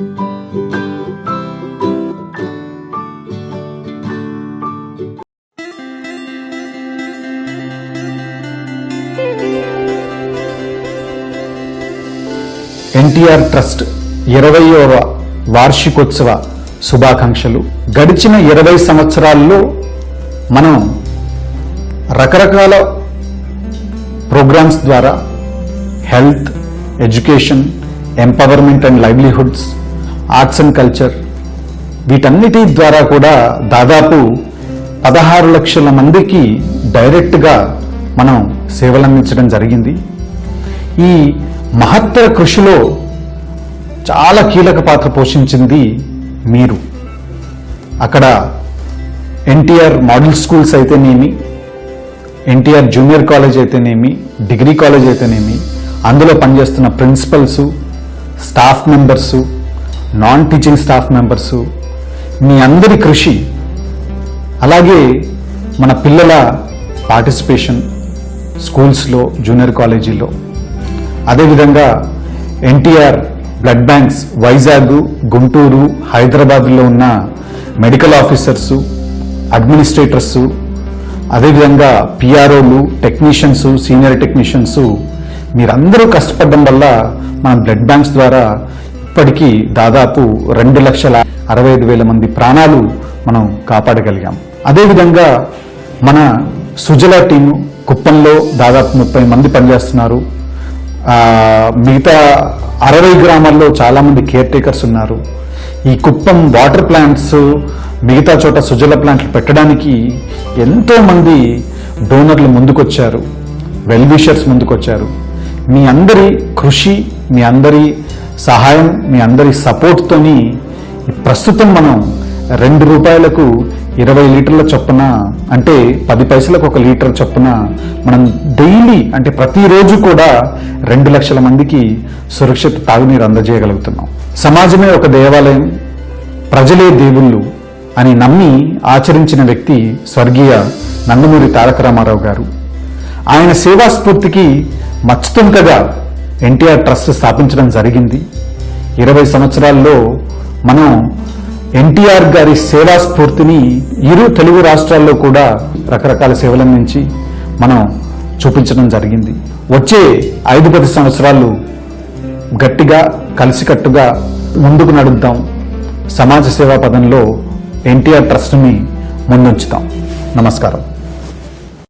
NTR trust ఇరవయవ వార్షికోత్సవ శుభాకాంక్షలు. గడిచిన ఇరవై సంవత్సరాల్లో మనం రకరకాల ప్రోగ్రామ్స్ ద్వారా health education empowerment and livelihoods arts and culture వీటన్నిటి ద్వారా కూడా దాదాపు పదహారు లక్షల మందికి డైరెక్ట్గా మనం సేవలందించడం జరిగింది. ఈ మహత్తర కృషిలో చాలా కీలక పాత్ర పోషించింది మీరు. అక్కడ ఎన్టీఆర్ మోడల్ స్కూల్స్ అయితేనేమి ఎన్టీఆర్ జూనియర్ కాలేజ్ అయితేనేమి డిగ్రీ కాలేజ్ అయితేనేమి అందులో పనిచేస్తున్న principals staff members non teaching staff members మీ అందరి కృషి అలాగే మన పిల్లల పార్టిసిపేషన్ స్కూల్స్లో జూనియర్ కాలేజీలో. అదేవిధంగా ఎన్టీఆర్ బ్లడ్ బ్యాంక్స్ వైజాగ్ గుంటూరు హైదరాబాద్లో ఉన్న మెడికల్ ఆఫీసర్సు అడ్మినిస్ట్రేటర్సు అదేవిధంగా పిఆర్ఓలు టెక్నీషియన్స్ సీనియర్ టెక్నీషియన్స్ మీరందరూ కష్టపడడం వల్ల మన బ్లడ్ బ్యాంక్స్ ద్వారా ఇప్పటికీ దాదాపు రెండు లక్షల అరవై ఐదు వేల మంది ప్రాణాలు మనం కాపాడగలిగాం. అదేవిధంగా మన సుజల టీము కుప్పంలో దాదాపు ముప్పై మంది పనిచేస్తున్నారు. మిగతా అరవై గ్రామాల్లో చాలామంది కేర్ టేకర్స్ ఉన్నారు. ఈ కుప్పం వాటర్ ప్లాంట్స్ మిగతా చోట సుజల ప్లాంట్లు పెట్టడానికి ఎంతోమంది డోనర్లు ముందుకొచ్చారు. వెల్విషర్స్ ముందుకొచ్చారు. మీ అందరి కృషి మీ అందరి సహాయం మీ అందరి సపోర్ట్తోని ప్రస్తుతం మనం రెండు రూపాయలకు ఇరవై లీటర్ల చొప్పున అంటే పది పైసలకు ఒక లీటర్ చొప్పున మనం డైలీ అంటే ప్రతిరోజు కూడా రెండు లక్షల మందికి సురక్షిత తాగునీరు అందజేయగలుగుతున్నాం. సమాజమే ఒక దేవాలయం ప్రజలే దేవుళ్ళు అని నమ్మి ఆచరించిన వ్యక్తి స్వర్గీయ నందమూరి తారక రామారావు గారు. ఆయన సేవా స్ఫూర్తికి మచ్చుతుంకగా ఎన్టీఆర్ ట్రస్ట్ స్థాపించడం జరిగింది. ఇరవై సంవత్సరాల్లో మనం ఎన్టీఆర్ గారి సేవా స్ఫూర్తిని ఇరు తెలుగు రాష్ట్రాల్లో కూడా రకరకాల సేవల నుంచి మనం చూపించడం జరిగింది. వచ్చే ఐదు పది సంవత్సరాలు గట్టిగా కలిసికట్టుగా ముందుకు నడుద్దాం. సమాజ సేవా పదంలో ఎన్టీఆర్ ట్రస్ట్ని ముందుంచుతాం. నమస్కారం.